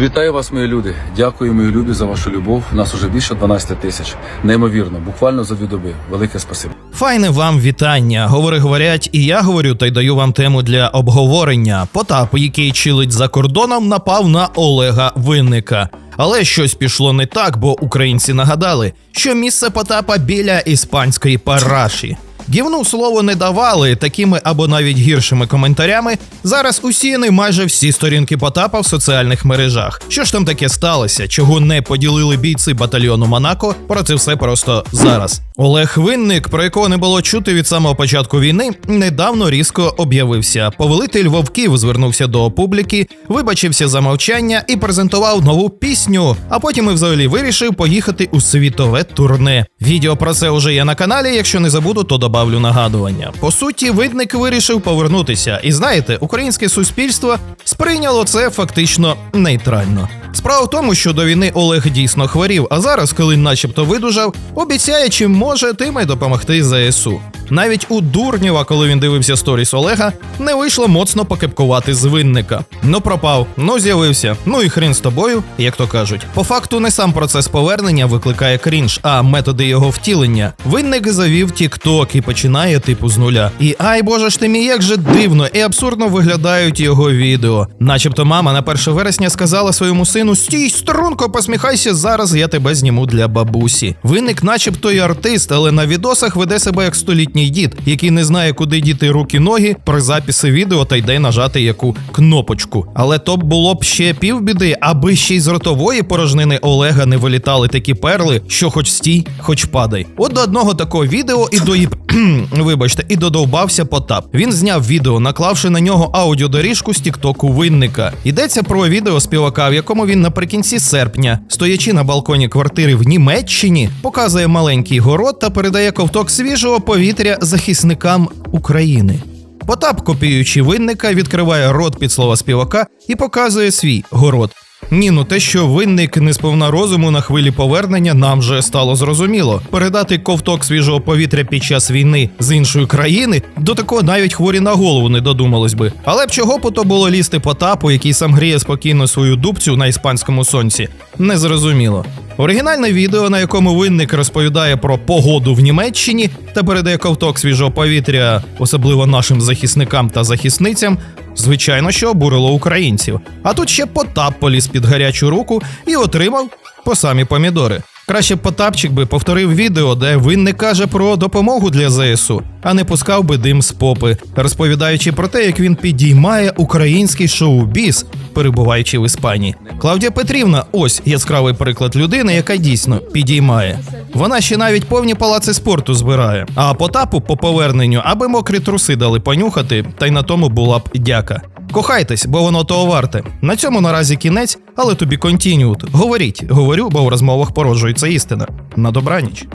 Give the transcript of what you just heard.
Вітаю вас, мої люди. Дякую, мої любі, за вашу любов. Нас уже більше 12 тисяч. Неймовірно, буквально за дві доби. Велике спасибо. Файне вам вітання. Говори, говорять, і я говорю та й даю вам тему для обговорення. Потап, який чилить за кордоном, напав на Олега Винника. Але щось пішло не так, бо українці нагадали, що місце Потапа біля іспанської параші. Гівну слово не давали такими або навіть гіршими коментарями. Зараз усіяні майже всі сторінки Потапа в соціальних мережах. Що ж там таке сталося? Чого не поділили бійці батальйону Монако? Про це все просто зараз. Олег Винник, про якого не було чути від самого початку війни, недавно різко об'явився. Повелитель вовків звернувся до публіки, вибачився за мовчання і презентував нову пісню. А потім і взагалі вирішив поїхати у світове турне. Відео про це вже є на каналі. Якщо не забуду, то добавлю нагадування. По суті, видник вирішив повернутися. І знаєте, українське суспільство сприйняло це фактично нейтрально. Справа в тому, що до війни Олег дійсно хворів, а зараз, коли начебто видужав, обіцяє, чим може, тим і допомогти ЗСУ. Навіть у Дурнєва, коли він дивився сторіс Олега, не вийшло моцно покепкувати з винника. Ну пропав, ну з'явився, ну і хрін з тобою, як то кажуть. По факту не сам процес повернення викликає крінж, а методи його втілення. Винник завів Тік-Ток і починає типу з нуля. І ай боже ж ти мій, як же дивно і абсурдно виглядають його відео. Начебто мама на 1 вересня сказала своєму сину: Стій, струнко, посміхайся, зараз я тебе зніму для бабусі. Винник, начебто, й артист, але на відосах веде себе як столітній дід, який не знає, куди діти руки ноги при записі відео та йде нажати яку кнопочку. Але то б було б ще півбіди, аби ще й з ротової порожнини Олега не вилітали такі перли, що хоч стій, хоч падай. От до одного такого відео і до вибачте, і додовбався Потап. Він зняв відео, наклавши на нього аудіодоріжку з тіктоку винника. Йдеться про відео співака, в якому він наприкінці серпня, стоячи на балконі квартири в Німеччині, показує маленький город та передає ковток свіжого повітря захисникам України. Потап, копіюючи винника, відкриває рот під слова співака і показує свій город. Ні, ну те, що винник не сповна розуму на хвилі повернення, нам вже стало зрозуміло. Передати ковток свіжого повітря під час війни з іншої країни до такого навіть хворі на голову не додумалось би. Але б чого б то було лізти Потапу, який сам гріє спокійно свою дубцю на іспанському сонці, не зрозуміло. Оригінальне відео, на якому винник розповідає про погоду в Німеччині та передає ковток свіжого повітря, особливо нашим захисникам та захисницям, звичайно, що обурило українців. А тут ще Потап поліз під гарячу руку і отримав по самі помідори. Краще Потапчик би повторив відео, де він не каже про допомогу для ЗСУ, а не пускав би дим з попи, розповідаючи про те, як він підіймає український шоу-біз, перебуваючи в Іспанії. Клавдія Петрівна, ось яскравий приклад людини, яка дійсно підіймає. Вона ще навіть повні палаци спорту збирає. А Потапу по поверненню, аби мокрі труси дали понюхати, та й на тому була б дяка. Кохайтесь, бо воно того варте. На цьому наразі кінець, але тобі контініут. Говоріть, говорю, бо в розмовах породжується істина. На добраніч.